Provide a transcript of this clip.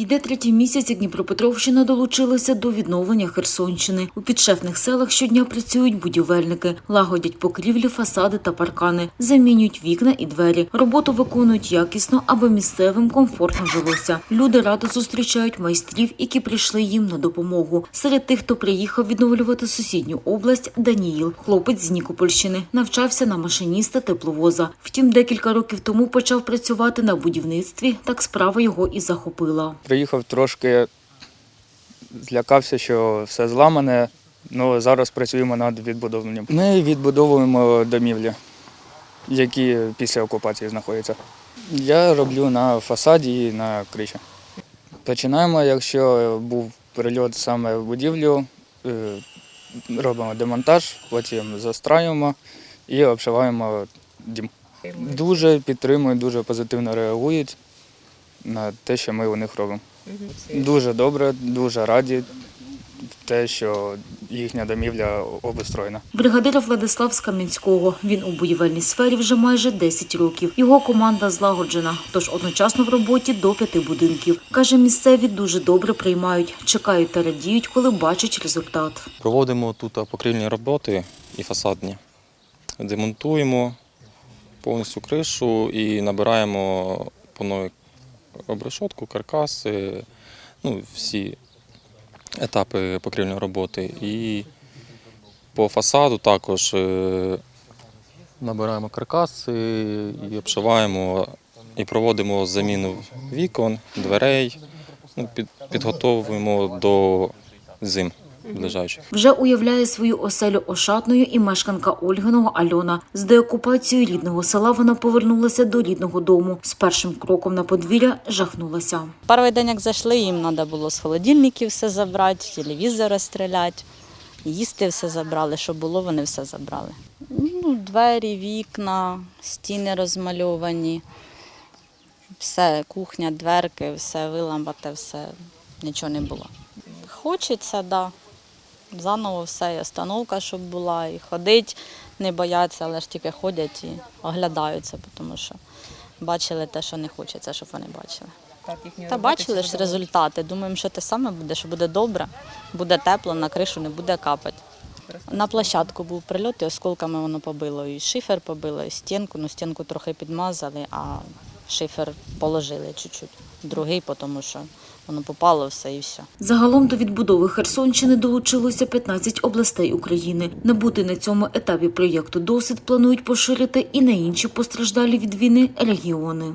Йде третій місяць, як Дніпропетровщина долучилася до відновлення Херсонщини. У підшефних селах щодня працюють будівельники, лагодять покрівлі, фасади та паркани, замінюють вікна і двері. Роботу виконують якісно, аби місцевим комфортно жилося. Люди радо зустрічають майстрів, які прийшли їм на допомогу. Серед тих, хто приїхав відновлювати сусідню область, Даніїл, хлопець з Нікопольщини, навчався на машиніста тепловоза. Втім, декілька років тому почав працювати на будівництві. Так справа його і захопила. Приїхав трошки, злякався, що все зламане. Ну, зараз працюємо над відбудовленням. Ми відбудовуємо домівлі, які після окупації знаходяться. Я роблю на фасаді і на криші. Починаємо, якщо був прильот саме в будівлю, е, робимо демонтаж, потім застраюємо і обшиваємо дім. Дуже підтримують, дуже позитивно реагують на те, що ми у них робимо. Дуже добре, дуже раді те, що їхня домівля обустроєна. Бригадир Владислав з Кам'янського. Він у будівельній сфері вже майже 10 років. Його команда злагоджена, тож одночасно в роботі до п'яти будинків. Каже, місцеві дуже добре приймають, чекають та радіють, коли бачать результат. Проводимо тут покрильні роботи і фасадні. Демонтуємо повністю кришу і набираємо по новій обрешотку, каркаси, ну, всі етапи покрівної роботи. І по фасаду також е, набираємо каркаси і обшиваємо і проводимо заміну вікон, дверей, ну, під, підготовуємо до зим ближайших. Вже уявляє свою оселю ошатною і мешканка Ольгиного Альона. З деокупацією рідного села вона повернулася до рідного дому. З першим кроком на подвір'я жахнулася. Перший день, як зайшли, їм треба було з холодильників все забрати, телевізор розстріляти, їсти все забрали, що було, вони все забрали. Ну, двері, вікна, стіни розмальовані, все, кухня, дверки, все виламбате, все, нічого не було. Хочеться, так. Да. Заново все, і остановка, щоб була, і ходить, не бояться, але ж тільки ходять і оглядаються, тому що бачили те, що не хочеться, щоб вони бачили. Та бачили ж результати. Думаємо, що те саме буде, що буде добре, буде тепло, на кришу не буде капати. На площадку був прильот, і осколками воно побило. І шифер побило, і стінку. Ну, стінку трохи підмазали, а шифер положили чуть-чуть. Другий, тому що воно попало все і все. Загалом до відбудови Херсонщини долучилося 15 областей України. Набути на цьому етапі проєкту досвід планують поширити і на інші постраждалі від війни регіони.